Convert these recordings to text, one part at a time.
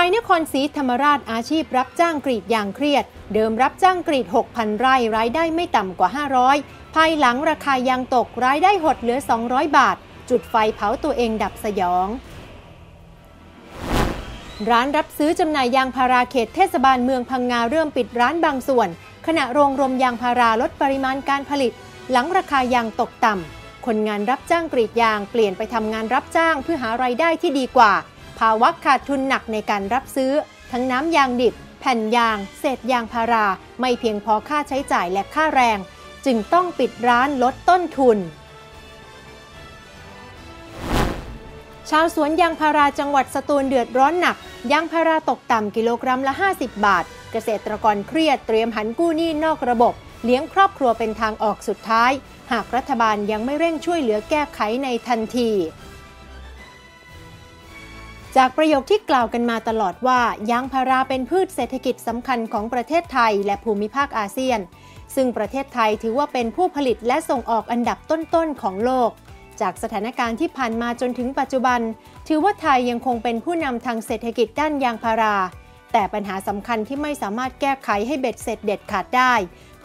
ายนครศรีธรรมราชอาชีพรับจ้างกรีดยางเครียด เดิมรับจ้างกรีด 6,000 ไร่รายได้ไม่ต่ำกว่า 500 ภายหลังราคายางตกรายได้หดเหลือ 200 บาท จุดไฟเผาตัวเองดับสยอง ร้านรับซื้อจำหน่ายยางพาราเขตเทศบาลเมืองพังงาเริ่มปิดร้านบางส่วน ขณะโรงรมยางพาราลดปริมาณการผลิต หลังราคายางตกต่ำคนงานรับจ้างกรีดยางเปลี่ยนไปทำงานรับจ้างเพื่อหาไรายได้ที่ดีกว่า ภาวะขาดทุนหนักในการรับซื้อ ทั้งน้ำยางดิบ แผ่นยาง เศษยางพารา ไม่เพียงพอค่าใช้จ่ายและค่าแรง จึงต้องปิดร้านลดต้นทุน ชาวสวนยางพาราจังหวัดสตูลเดือดร้อนหนัก ยางพาราตกต่ำกิโลกรัมละ 50 บาท เกษตรกรเครียดเตรียมหันกู้หนี้นอกระบบ เลี้ยงครอบครัวเป็นทางออกสุดท้าย หากรัฐบาลยังไม่เร่งช่วยเหลือแก้ไขในทันที จากประโยคที่กล่าวกันมาตลอดว่ายางพาราเป็นพืชเศรษฐกิจสำคัญของประเทศไทยและภูมิภาคอาเซียน ซึ่งประเทศไทยถือว่าเป็นผู้ผลิตและส่งออกอันดับต้นๆของโลก จากสถานการณ์ที่ผ่านมาจนถึงปัจจุบัน ถือว่าไทยยังคงเป็นผู้นำทางเศรษฐกิจด้านยางพารา แต่ปัญหาสำคัญที่ไม่สามารถแก้ไขให้เบ็ดเสร็จเด็ดขาดได้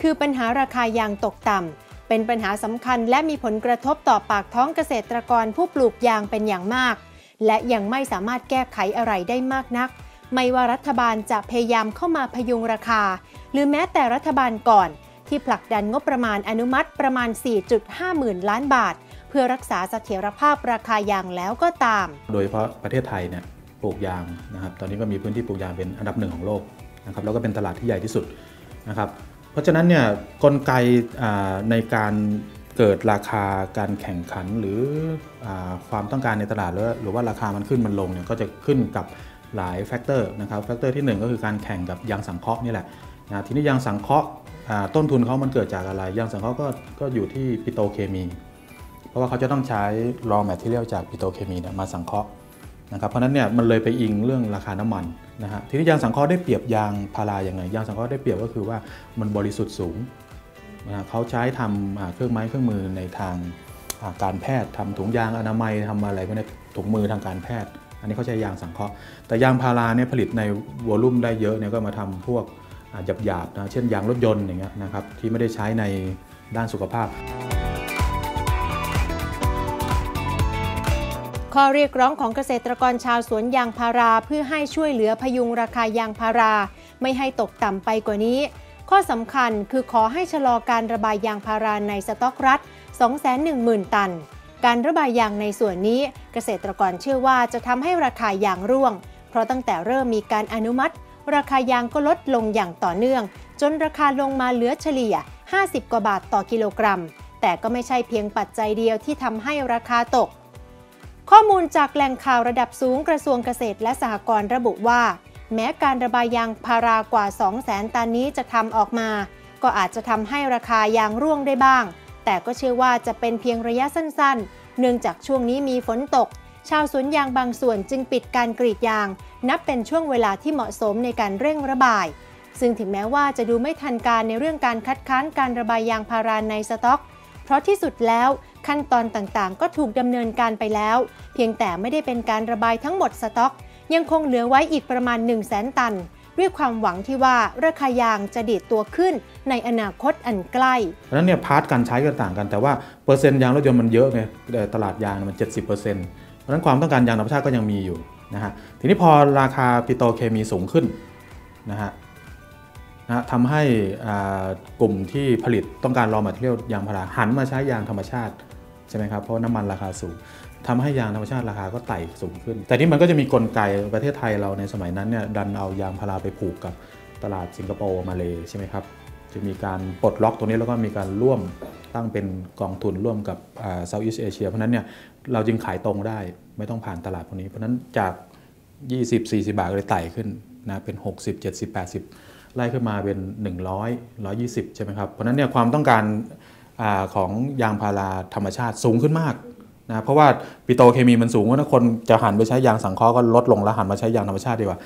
คือปัญหาราคายางตกต่ำเป็นปัญหาสำคัญและมีผลกระทบต่อปากท้องเกษตรกรผู้ปลูกยางเป็นอย่างมาก และยังไม่สามารถแก้ไขอะไรได้มากนัก ไม่ว่ารัฐบาลจะพยายามเข้ามาพยุงราคา หรือแม้แต่รัฐบาลก่อน ที่ผลักดันงบประมาณอนุมัติประมาณ 4.5 หมื่นล้านบาท เพื่อรักษาเสถียรภาพราคายางแล้วก็ตาม โดยเฉพาะประเทศไทยเนี่ยปลูกยางนะครับ ตอนนี้ก็มีพื้นที่ปลูกยางเป็นอันดับหนึ่งของโลกนะครับแล้วก็เป็นตลาดที่ใหญ่ที่สุดนะครับ เพราะฉะนั้นเนี่ยกลไกในการ เกิดราคาการแข่งขันหรืออความต้องการในตลาด หรือว่าราคามันขึ้นมันลงเนี่ยก็จะขึ้นกับหลายแฟกเตอร์นะครับแฟกเตอร์ที่ 1 ก็คือการแข่งกับยางสังเคราะห์นี่แหละนะทีนี้ยางสังเคราะห์ต้นทุนเขามันเกิดจากอะไรยางสังเคราะห์ก็ก็อยู่ที่ปิโตเคมี เพราะว่าเขาจะต้องใช้ raw material จากปิโตเคมีเนี่ยมาสังเคราะห์นะครับเพราะนั้นเนี่ยมันเลยไปอิงเรื่องราคาน้ำมันนะฮะทีนี้ยางสังเคราะห์ได้เปรียบยางพาราอย่างไงยางสังเคราะห์ได้เปรียบก็คือว่ามันบริสุทธิ์สูง เขาใช้ทำเครื่องไม้เครื่องมือในทางการแพทย์ทำถุงยางอนามัยทำอะไรพวกนี้ถุงมือทางการแพทย์ อันนี้เขาใช้ยางสังเคราะห์แต่ยางพาราเนี่ยผลิตในวอลุ่มได้เยอะเนี่ยก็มาทำพวกหยาบๆนะเช่นยางรถยนต์อย่างเงี้ยนะครับที่ไม่ได้ใช้ในด้านสุขภาพ ข้อเรียกร้องของเกษตรกรชาวสวนยางพาราเพื่อให้ช่วยเหลือพยุงราคายางพารา ไม่ให้ตกต่ำไปกว่านี้ ข้อสำคัญคือขอให้ชะลอการระบายยางพาราในสต็อกรัฐ 210,000 ตัน การระบายยางในส่วนนี้เกษตรกรเชื่อว่าจะทำให้ราคายางร่วง เพราะตั้งแต่เริ่มมีการอนุมัติ ราคายางก็ลดลงอย่างต่อเนื่อง จนราคาลงมาเหลือเฉลี่ย 50 กว่าบาทต่อกิโลกรัม แต่ก็ไม่ใช่เพียงปัจจัยเดียวที่ทำให้ราคาตก ข้อมูลจากแหล่งข่าวระดับสูงกระทรวงเกษตรและสหกรณ์ระบุว่า แม้การระบายยางพารากว่า 200,000 ตันนี้จะทำออกมา ก็อาจจะทำให้ราคายางร่วงได้บ้าง แต่ก็เชื่อว่าจะเป็นเพียงระยะสั้นๆ เนื่องจากช่วงนี้มีฝนตก ชาวสวนยางบางส่วนจึงปิดการกรีดยาง นับเป็นช่วงเวลาที่เหมาะสมในการเร่งระบาย ซึ่งถึงแม้ว่าจะดูไม่ทันการในเรื่องการคัดค้านการระบายยางพาราในสต็อก เพราะที่สุดแล้วขั้นตอนต่างๆ ก็ถูกดำเนินการไปแล้ว เพียงแต่ไม่ได้เป็นการระบายทั้งหมดสต็อก ยังคงเหลือไว้อีกประมาณ 1 0 0 0 0แตัน ด้วยความหวังที่ว่าราคายางจะดีดตัวขึ้นในอนาคตอันใกล้เพราะฉะนั้นเนี่ยพาร์ทการใช้ก็ต่างกัน แต่ว่าเปอร์เซ็นต์ยางรถยนต์มันเยอะไงตลาดยางมัน 70%เพราะฉะนั้นความต้องการยางธรรมชาติก็ยังมีอยู่นะฮะทีนี้พอราคาปิโตเคมีสูงขึ้นนะฮะนะทำให้กลุ่มที่ผลิตต้องการรอมาเทียลยางพาราหันมาใช้ยางธรรมชาติใช่ไหมครับเพราะน้ำมันราคาสูง ทำให้ยางธรรมชาติราคาก็ไต่สูงขึ้น แต่นี่มันก็จะมีกลไกประเทศไทยเราในสมัยนั้นเนี่ยดันเอายางพาราไปผูกกับตลาดสิงคโปร์มาเลยใช่ไหมครับจะมีการปลดล็อกตรงนี้แล้วก็มีการร่วมตั้งเป็นกองทุนร่วมกับเซาท์อีสเอเชียเพราะนั้นเนี่ยเราจึงขายตรงได้ไม่ต้องผ่านตลาดพวกนี้ เพราะนั้นจาก 20-40 บาทเลยไต่ขึ้นนะเป็น 60 70 80 ไล่ขึ้นมาเป็น 100 120 ใช่ไหมครับ เพราะนั้นเนี่ยความต้องการอของยางพาราธรรมชาติสูงขึ้นมาก นะเพราะว่าปิโตเคมีมันสูงว่าถ้าคนจะหันไปใช้ยางสังเคราะห์ก็ลดลงแล้วหันมาใช้ยางธรรมชาติดีกว่า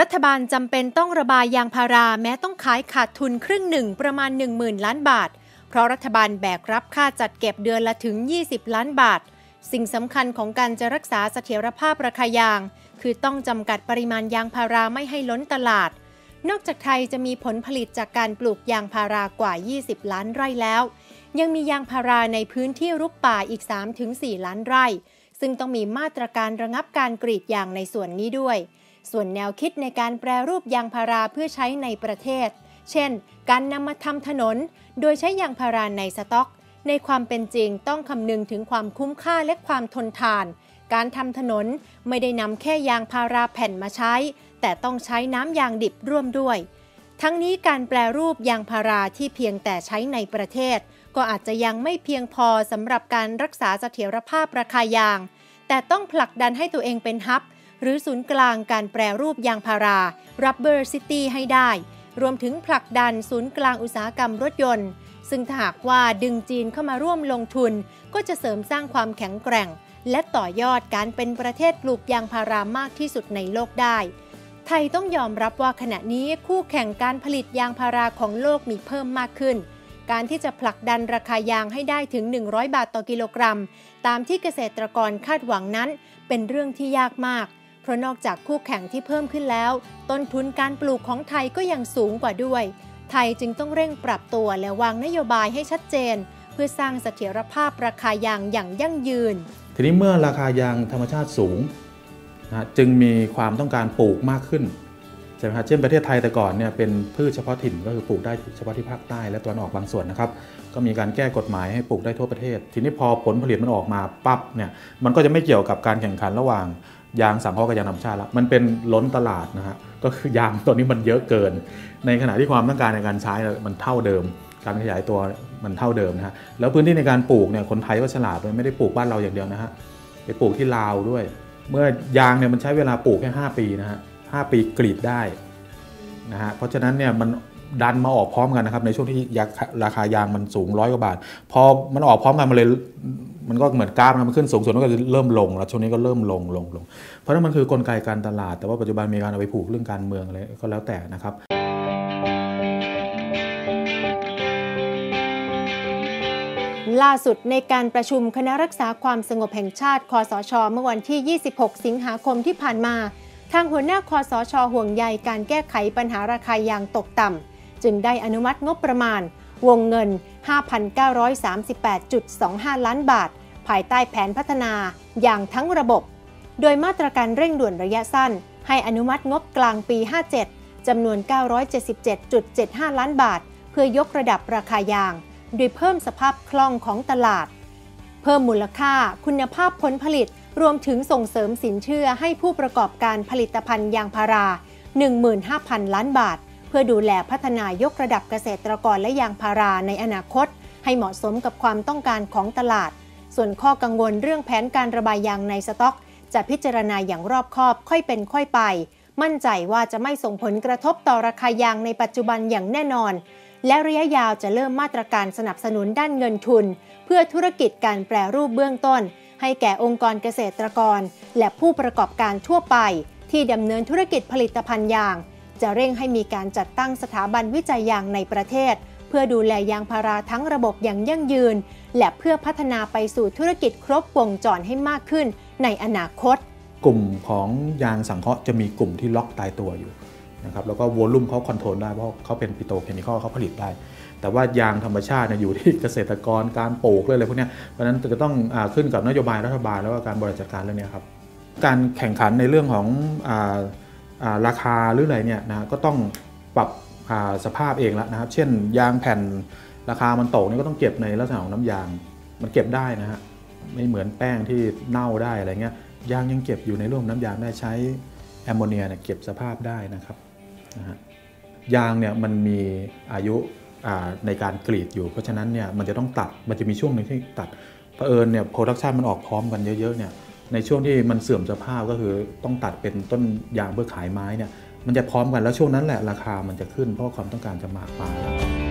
รัฐบาลจำเป็นต้องระบายยางพาราแม้ต้องขายขาดทุนครึ่งหนึ่งประมาณ 10,000 ล้านบาท เพราะรัฐบาลแบกรับค่าจัดเก็บเดือนละถึง 20 ล้านบาท สิ่งสำคัญของการจะรักษาเสถียรภาพราคายาง คือต้องจำกัดปริมาณยางพาราไม่ให้ล้นตลาด นอกจากไทยจะมีผลผลิตจากการปลูกยางพารากว่า 20 ล้านไร่แล้ว ยังมียางพาราในพื้นที่รุกป่าอีก 3-4 ล้านไร่ ซึ่งต้องมีมาตรการระงับการกรีดยางในส่วนนี้ด้วย ส่วนแนวคิดในการแปรรูปยางพาราเพื่อใช้ในประเทศ เช่น การนำมาทำถนน โดยใช้ยางพาราในสต็อก ในความเป็นจริงต้องคำนึงถึงความคุ้มค่าและความทนทาน การทำถนนไม่ได้นำแค่ยางพาราแผ่นมาใช้ แต่ต้องใช้น้ำยางดิบร่วมด้วย ทั้งนี้การแปรรูปยางพาราที่เพียงแต่ใช้ในประเทศ ก็อาจจะยังไม่เพียงพอสำหรับการรักษาเสถียรภาพราคายาง แต่ต้องผลักดันให้ตัวเองเป็นฮับ หรือศูนย์กลางการแปรรูปยางพารา Rubber City ให้ได้ รวมถึงผลักดันศูนย์กลางอุตสาหกรรมรถยนต์ ซึ่งถ้าหากว่าดึงจีนเข้ามาร่วมลงทุน ก็จะเสริมสร้างความแข็งแกร่ง และต่อยอดการเป็นประเทศปลูกยางพารามากที่สุดในโลกได้ไทยต้องยอมรับว่าขณะนี้คู่แข่งการผลิตยางพาราของโลกมีเพิ่มมากขึ้น การที่จะผลักดันราคายางให้ได้ถึง 100 บาทต่อกิโลกรัม ตามที่เกษตรกรคาดหวังนั้น เป็นเรื่องที่ยากมาก เพราะนอกจากคู่แข่งที่เพิ่มขึ้นแล้ว ต้นทุนการปลูกของไทยก็ยังสูงกว่าด้วย ไทยจึงต้องเร่งปรับตัวและวางนโยบายให้ชัดเจน เพื่อสร้างเสถียรภาพราคายางอย่างยั่งยืน ทีนี้เมื่อราคายางธรรมชาติสูงนะจึงมีความต้องการปลูกมากขึ้น ช่ไหมครับเช่นประเทศไทยแต่ก่อนเนี่ยเป็นพืชเฉพาะถิ่นก็คือปลูกได้เฉพาะที่ภาคใต้และตะวันออกบางส่วนนะครับก็มีการแก้กฎหมายให้ปลูกได้ทั่วประเทศ ทีนี้พอผลผลิตมันออกมาปั๊บเนี่ยมันก็จะไม่เกี่ยวกับการแข่งขันระหว่างยางสังเคราะห์กับยางธรรมชาติแล้วมันเป็นล้นตลาดนะฮะก็คือยางตัวนี้มันเยอะเกิน ในขณะที่ความต้องการในการใช้มันเท่าเดิม การขยายตัวมันเท่าเดิมนะฮะแล้วพื้นที่ในการปลูกเนี่ยคนไทยก็ฉลาดเลยไม่ได้ปลูกบ้านเราอย่างเดียวนะฮะไปปลูกที่ลาวด้วย เมื่อยางเนี่ยมันใช้เวลาปลูกแค่5ปีนะฮะ หปีกรีดได้นะฮะเพราะฉะนั้นเนี่ยมันดันมาออกพร้อมกันนะครับในช่วงที่ยาราคายางมันสูงร้อยกว่าบาท พอมันออกพร้อมกันมันเลยมันก็เหมือนกราฟมันขึ้นสูงสุดมันก็เริ่มลงแล้วช่วงนี้ก็เริ่มลงลงลง เพราะนั้นมันคือกลไกการตลาด แต่ว่าปัจจุบันมีการเอาไปผูกเรื่องการเมืองอะไรก็แล้วแต่นะครับล่าสุดในการประชุมคณะรักษาความสงบแห่งชาติคอสช เมื่อวันที่ 26 สิงหาคมที่ผ่านมา ทางหัวหน้าคอสชห่วงใยการแก้ไขปัญหาราคายางตกต่ำ จึงได้อนุมัติงบประมาณ วงเงิน 5,938.25 ล้านบาท ภายใต้แผนพัฒนาอย่างทั้งระบบ โดยมาตรการเร่งด่วนระยะสั้น ให้อนุมัติงบกลางปี 57 จำนวน 977.75 ล้านบาท เพื่อยกระดับราคายาง โดยเพิ่มสภาพคล่องของตลาด เพิ่มมูลค่าคุณภาพผลผลิต รวมถึงส่งเสริมสินเชื่อให้ผู้ประกอบการผลิตภัณฑ์ยางพารา 15,000 ล้านบาท เพื่อดูแลพัฒนายกระดับเกษตรกรและยางพาราในอนาคต ให้เหมาะสมกับความต้องการของตลาด ส่วนข้อกังวลเรื่องแผนการระบายยางในสต็อก จะพิจารณาอย่างรอบคอบ ค่อยเป็นค่อยไป มั่นใจว่าจะไม่ส่งผลกระทบต่อราคายางในปัจจุบันอย่างแน่นอน และระยะยาวจะเริ่มมาตรการสนับสนุนด้านเงินทุน เพื่อธุรกิจการแปรรูปเบื้องต้น ให้แก่องค์กรเกษตรกร และผู้ประกอบการทั่วไป ที่ดำเนินธุรกิจผลิตภัณฑ์ยาง จะเร่งให้มีการจัดตั้งสถาบันวิจัยยางในประเทศ เพื่อดูแลยางพาราทั้งระบบอย่างยั่งยืน และเพื่อพัฒนาไปสู่ธุรกิจครบวงจรให้มากขึ้นในอนาคต กลุ่มของยางสังเคราะห์จะมีกลุ่มที่ล็อกตายตัวอยู่ นะครับแล้วก็วอลลุ่มเขาคอนโทรลได้เพราะเขาเป็นปิโตเคมีคอลเขาผลิตได้ แต่ว่ายางธรรมชาติเนี่ยอยู่ที่เกษตรกรการปลูกเลยออะไรพวกนี้เพราะฉะนั้นจะต้องอขึ้นกับนโยบายรัฐบาลแล้วก็การบริหารจัดการเรื่องนี้ครับการแข่งขันในเรื่องของอาาราคาหรืออะไรเนี่ยนะก็ต้องปรับสภาพเองแล้วนะครับ เช่น ยางแผ่นราคามันตกนี่ก็ต้องเก็บในลักษณะของน้ำยาง มันเก็บได้นะฮะไม่เหมือนแป้งที่เน่าได้อะไรเงี้ยยางยังเก็บอยู่ในร่วมน้ำยางได้ใช้แอมโมเนียเนี่ยเก็บสภาพได้นะครับ ยางเนี่ยมันมีอายุในการกรีดอยู่ เพราะฉะนั้นเนี่ยมันจะต้องตัดมันจะมีช่วงหนึ่งที่ตัดเผอิญเนี่ยโปรดักชันมันออกพร้อมกันเยอะๆเนี่ยในช่วงที่มันเสื่อมสภาพก็คือต้องตัดเป็นต้นยางเพื่อขายไม้เนี่ยมันจะพร้อมกันแล้วช่วงนั้นแหละราคามันจะขึ้นเพราะความต้องการจะมากมาแล้ว